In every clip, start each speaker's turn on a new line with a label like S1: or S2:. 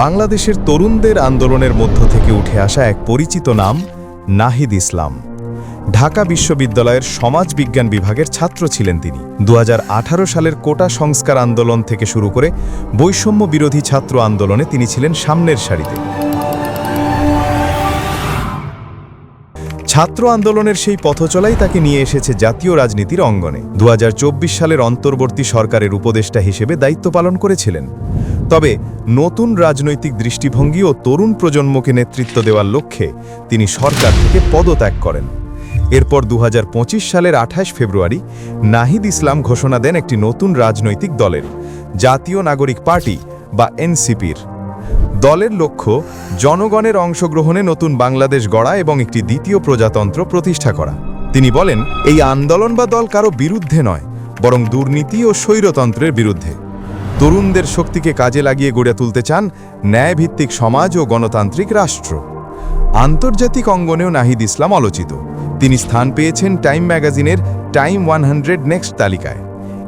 S1: বাংলাদেশের তরুণদের আন্দোলনের মধ্য থেকে উঠে আসা এক পরিচিত নাম, নাহিদ ইসলাম। ঢাকা বিশ্ববিদ্যালয়ের সমাজবিজ্ঞান বিভাগের ছাত্র ছিলেন তিনি। দু হাজার আঠারো সালের কোটা সংস্কার আন্দোলন থেকে শুরু করে বৈষম্য বিরোধী ছাত্র আন্দোলনে তিনি ছিলেন সামনের সারিতে। ছাত্র আন্দোলনের সেই পথচলাই তাকে নিয়ে এসেছে জাতীয় রাজনীতির অঙ্গনে। দু হাজার চব্বিশ সালের অন্তর্বর্তী সরকারের উপদেষ্টা হিসেবে দায়িত্ব পালন করেছিলেন। তবে নতুন রাজনৈতিক দৃষ্টিভঙ্গি ও তরুণ প্রজন্মকে নেতৃত্ব দেওয়ার লক্ষ্যে তিনি সরকার থেকে পদত্যাগ করেন। এরপর দু হাজার পঁচিশ সালের আঠাশ ফেব্রুয়ারি নাহিদ ইসলাম ঘোষণা দেন একটি নতুন রাজনৈতিক দলের, জাতীয় নাগরিক পার্টি বা এনসিপির। দলের লক্ষ্য জনগণের অংশগ্রহণে নতুন বাংলাদেশ গড়া এবং একটি দ্বিতীয় প্রজাতন্ত্র প্রতিষ্ঠা করা। তিনি বলেন, এই আন্দোলন বা দল কারও বিরুদ্ধে নয়, বরং দুর্নীতি ও স্বৈরতন্ত্রের বিরুদ্ধে। তরুণদের শক্তিকে কাজে লাগিয়ে গড়ে তুলতে চান ন্যায়ভিত্তিক সমাজ ও গণতান্ত্রিক রাষ্ট্র। আন্তর্জাতিক অঙ্গনেও নাহিদ ইসলাম আলোচিত। তিনি স্থান পেয়েছেন টাইম ম্যাগাজিনের টাইম ওয়ান হান্ড্রেড নেক্সট তালিকায়।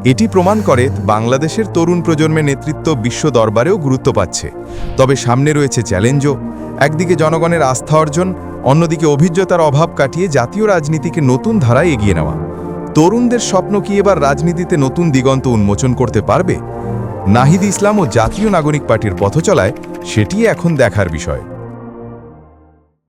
S1: এটি প্রমাণ করে বাংলাদেশের তরুণ প্রজন্মের নেতৃত্ব বিশ্ব দরবারেও গুরুত্ব পাচ্ছে। তবে সামনে রয়েছে চ্যালেঞ্জও। একদিকে জনগণের আস্থা অর্জন, অন্যদিকে অভিজ্ঞতার অভাব কাটিয়ে জাতীয় রাজনীতিকে নতুন ধারায় এগিয়ে নেওয়া। তরুণদের স্বপ্ন কি এবার রাজনীতিতে নতুন দিগন্ত উন্মোচন করতে পারবে? নাহিদ ইসলাম ও জাতীয় নাগরিক পার্টির পথচলায় সেটি এখন দেখার বিষয়।